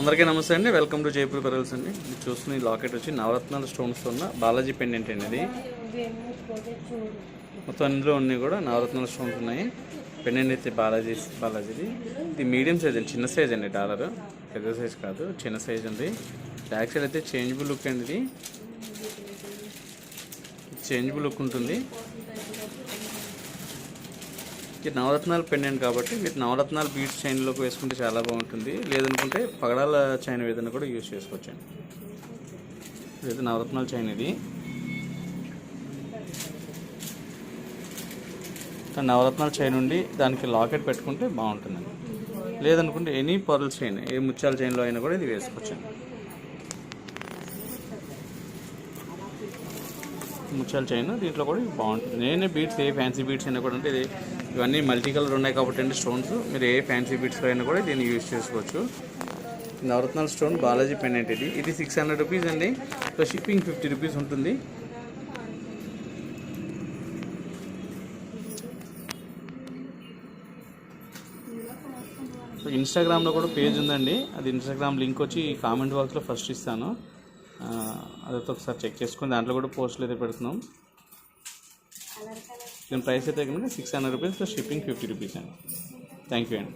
అందరికీ నమస్తే అండి. వెల్కమ్ టు జైపూర్ పెరల్స్ అండి. ఇది చూస్తున్న ఈ లాకెట్ వచ్చి నవరత్నాల స్టోన్స్ ఉన్న బాలాజీ పెండెంట్ అండి ఇది. మొత్తం అందులో ఉన్నాయి కూడా నవరత్నాల స్టోన్స్ ఉన్నాయి. పెండెంట్ అయితే బాలాజీ బాలాజీది. ఇది మీడియం సైజ్ అండి చిన్న సైజ్ అండి డాలర్ పెద్ద సైజ్ కాదు చిన్న సైజ్ ఉంది బ్యాక్ సైడ్ అయితే చేంజబుల్ లుక్ అండి ఇది. చేంజబుల్ లుక్ ఉంటుంది. ఇది నవరత్నాలు పెండెంట్ కాబట్టి మీరు నవరత్నాలు బీట్స్ చైన్లోకి వేసుకుంటే చాలా బాగుంటుంది. లేదనుకుంటే పగడాల చైన్ ఏదైనా కూడా యూజ్ చేసుకోవచ్చండి. ఇదైతే నవరత్నాల చైన్ ఇది. నవరత్నాల చైన్ ఉండి దానికి లాకెట్ పెట్టుకుంటే బాగుంటుందండి. లేదనుకుంటే ఎనీ పర్ల్ చైన్ ఏ ముత్యాల చైన్లో అయినా కూడా ఇది వేసుకోవచ్చండి. ముత్యాల చైన్ దీంట్లో కూడా బాగుంటుంది. నేనే బీట్స్ ఏ ఫ్యాన్సీ బీట్స్ అయినా కూడా అంటే ఇది ఇవన్నీ మల్టీ కలర్ ఉన్నాయి కాబట్టి అండి స్టోన్స్ మీరు ఏ ఫ్యాన్సీ బీట్స్ అయినా కూడా దీన్ని యూజ్ చేసుకోవచ్చు. నవరత్నాల్ స్టోన్ బాలాజీ పెండెంట్ ఇది. ఇది సిక్స్ హండ్రెడ్ రూపీస్ అండి. సో షిప్పింగ్ ఫిఫ్టీ రూపీస్ ఉంటుంది. ఇన్స్టాగ్రామ్లో కూడా పేజ్ ఉందండి. అది ఇన్స్టాగ్రామ్ లింక్ వచ్చి కామెంట్ బాక్స్లో ఫస్ట్ ఇస్తాను. అదైతే ఒకసారి చెక్ చేసుకుని దాంట్లో కూడా పోస్టులు అయితే పెడుతున్నాం. దీని ప్రైస్ అయితే కనుక six hundred rupees shipping fifty rupees అండి. థ్యాంక్ యూ అండి.